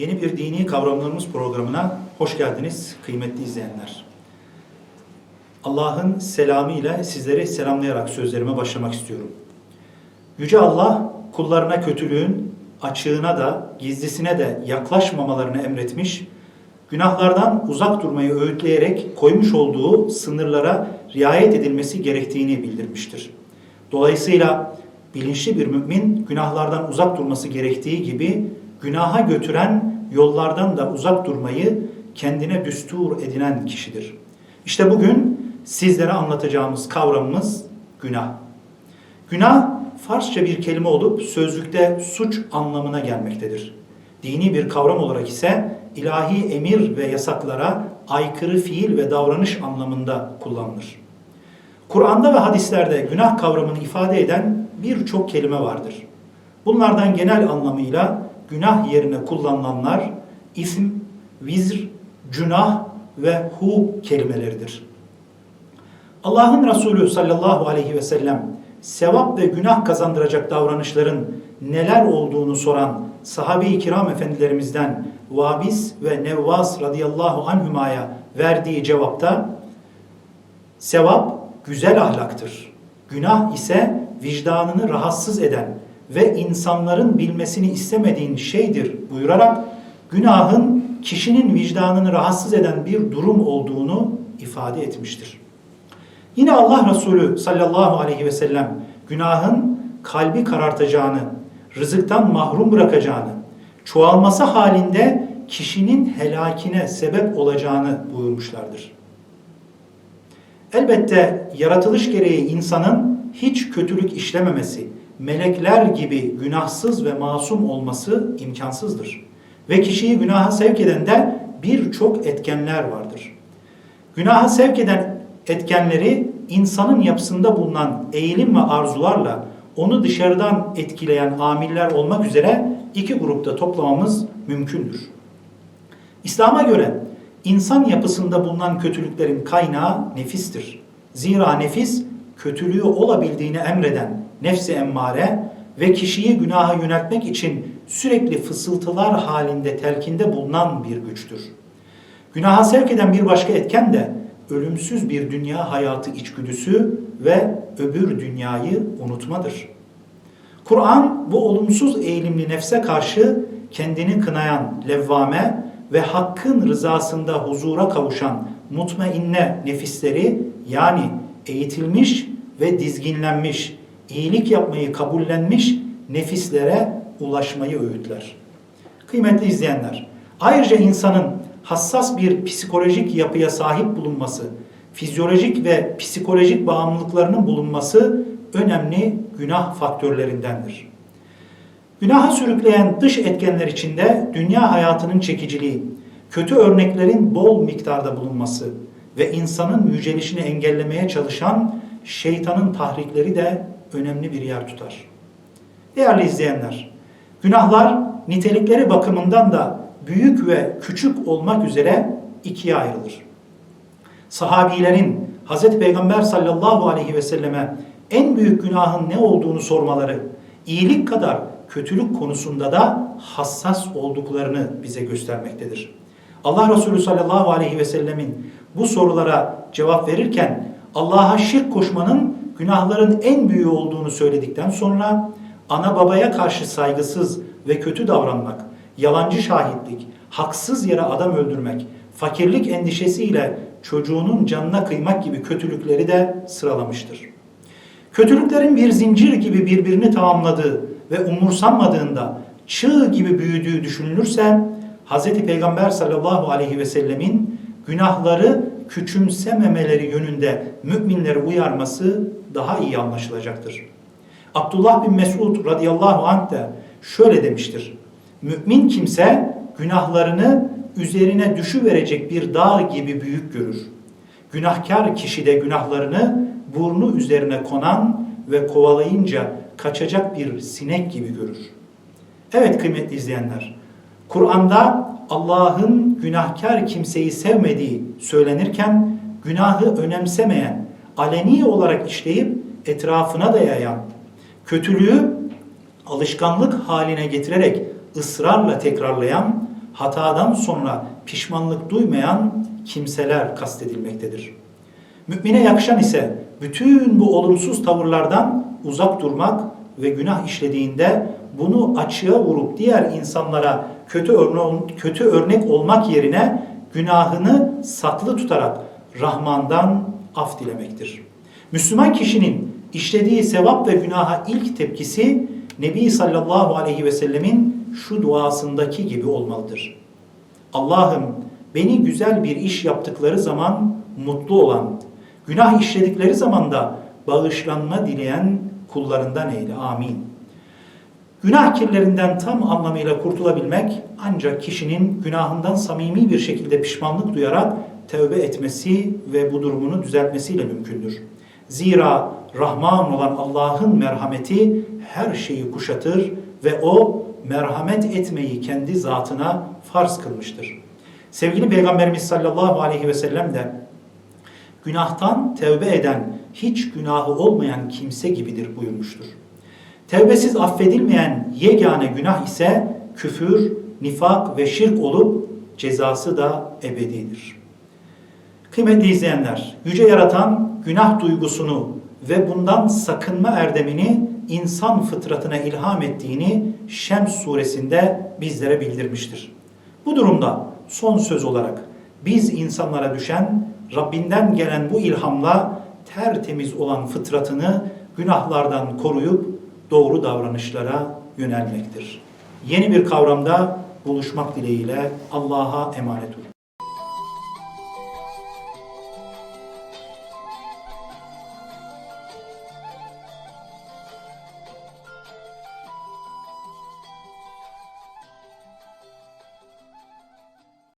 Yeni bir dini kavramlarımız programına hoş geldiniz kıymetli izleyenler. Allah'ın selamı ile sizleri selamlayarak sözlerime başlamak istiyorum. Yüce Allah kullarına kötülüğün açığına da gizlisine de yaklaşmamalarını emretmiş, günahlardan uzak durmayı öğütleyerek koymuş olduğu sınırlara riayet edilmesi gerektiğini bildirmiştir. Dolayısıyla bilinçli bir mümin günahlardan uzak durması gerektiği gibi günaha götüren yollardan da uzak durmayı kendine düstur edinen kişidir. İşte bugün sizlere anlatacağımız kavramımız günah. Günah Farsça bir kelime olup sözlükte suç anlamına gelmektedir. Dini bir kavram olarak ise ilahi emir ve yasaklara aykırı fiil ve davranış anlamında kullanılır. Kur'an'da ve hadislerde günah kavramını ifade eden birçok kelime vardır. Bunlardan genel anlamıyla günah yerine kullanılanlar ism, vizr, günah ve hu kelimeleridir. Allah'ın Resulü sallallahu aleyhi ve sellem sevap ve günah kazandıracak davranışların neler olduğunu soran sahabe-i kiram efendilerimizden Vabis ve Nevvas radıyallahu anhümaya verdiği cevapta sevap güzel ahlaktır. Günah ise vicdanını rahatsız eden ve insanların bilmesini istemediğin şeydir buyurarak günahın kişinin vicdanını rahatsız eden bir durum olduğunu ifade etmiştir. Yine Allah Resulü sallallahu aleyhi ve sellem günahın kalbi karartacağını, rızıktan mahrum bırakacağını, çoğalması halinde kişinin helakine sebep olacağını buyurmuşlardır. Elbette yaratılış gereği insanın hiç kötülük işlememesi, melekler gibi günahsız ve masum olması imkansızdır. Ve kişiyi günaha sevk eden de birçok etkenler vardır. Günaha sevk eden etkenleri insanın yapısında bulunan eğilim ve arzularla onu dışarıdan etkileyen amiller olmak üzere iki grupta toplamamız mümkündür. İslam'a göre insan yapısında bulunan kötülüklerin kaynağı nefistir. Zira nefis kötülüğü olabildiğini emreden nefsi emmare ve kişiyi günaha yöneltmek için sürekli fısıltılar halinde telkinde bulunan bir güçtür. Günaha sevk eden bir başka etken de ölümsüz bir dünya hayatı içgüdüsü ve öbür dünyayı unutmadır. Kur'an bu olumsuz eğilimli nefse karşı kendini kınayan levvame ve hakkın rızasında huzura kavuşan mutmainne nefisleri yani eğitilmiş ve dizginlenmiş, iyilik yapmayı kabullenmiş nefislere ulaşmayı öğütler. Kıymetli izleyenler, ayrıca insanın hassas bir psikolojik yapıya sahip bulunması, fizyolojik ve psikolojik bağımlılıklarının bulunması önemli günah faktörlerindendir. Günaha sürükleyen dış etkenler içinde dünya hayatının çekiciliği, kötü örneklerin bol miktarda bulunması ve insanın yücelişini engellemeye çalışan şeytanın tahrikleri de önemli bir yer tutar. Değerli izleyenler, günahlar nitelikleri bakımından da büyük ve küçük olmak üzere ikiye ayrılır. Sahabilerin Hz. Peygamber sallallahu aleyhi ve selleme en büyük günahın ne olduğunu sormaları, iyilik kadar kötülük konusunda da hassas olduklarını bize göstermektedir. Allah Resulü sallallahu aleyhi ve sellemin bu sorulara cevap verirken Allah'a şirk koşmanın günahların en büyüğü olduğunu söyledikten sonra ana babaya karşı saygısız ve kötü davranmak, yalancı şahitlik, haksız yere adam öldürmek, fakirlik endişesiyle çocuğunun canına kıymak gibi kötülükleri de sıralamıştır. Kötülüklerin bir zincir gibi birbirini tamamladığı ve umursanmadığında çığ gibi büyüdüğü düşünülürse Hz. Peygamber sallallahu aleyhi ve sellemin günahları küçümsememeleri yönünde müminleri uyarması daha iyi anlaşılacaktır. Abdullah bin Mesud radıyallahu anh de şöyle demiştir. Mümin kimse günahlarını üzerine düşüverecek bir dağ gibi büyük görür. Günahkar kişi de günahlarını burnu üzerine konan ve kovalayınca kaçacak bir sinek gibi görür. Evet kıymetli izleyenler, Kur'an'da Allah'ın günahkar kimseyi sevmediği söylenirken günahı önemsemeyen, aleni olarak işleyip etrafına da yayan, kötülüğü alışkanlık haline getirerek ısrarla tekrarlayan, hatadan sonra pişmanlık duymayan kimseler kastedilmektedir. Mümine yakışan ise bütün bu olumsuz tavırlardan uzak durmak ve günah işlediğinde bunu açığa vurup diğer insanlara kötü örnek, kötü örnek olmak yerine günahını saklı tutarak Rahman'dan af dilemektir. Müslüman kişinin işlediği sevap ve günaha ilk tepkisi Nebi sallallahu aleyhi ve sellemin şu duasındaki gibi olmalıdır. Allah'ım beni güzel bir iş yaptıkları zaman mutlu olan, günah işledikleri zaman da bağışlanma dileyen kullarından eyle. Amin. Günah kirlerinden tam anlamıyla kurtulabilmek ancak kişinin günahından samimi bir şekilde pişmanlık duyarak tövbe etmesi ve bu durumunu düzeltmesiyle mümkündür. Zira Rahman olan Allah'ın merhameti her şeyi kuşatır ve o merhamet etmeyi kendi zatına farz kılmıştır. Sevgili Peygamberimiz sallallahu aleyhi ve sellem de günahtan tevbe eden hiç günahı olmayan kimse gibidir buyurmuştur. Tevbesiz affedilmeyen yegane günah ise küfür, nifak ve şirk olup cezası da ebedidir. Kıymetli izleyenler, yüce yaratan günah duygusunu ve bundan sakınma erdemini insan fıtratına ilham ettiğini Şems suresinde bizlere bildirmiştir. Bu durumda son söz olarak biz insanlara düşen Rabbinden gelen bu ilhamla tertemiz olan fıtratını günahlardan koruyup doğru davranışlara yönelmektir. Yeni bir kavramda buluşmak dileğiyle Allah'a emanet olun.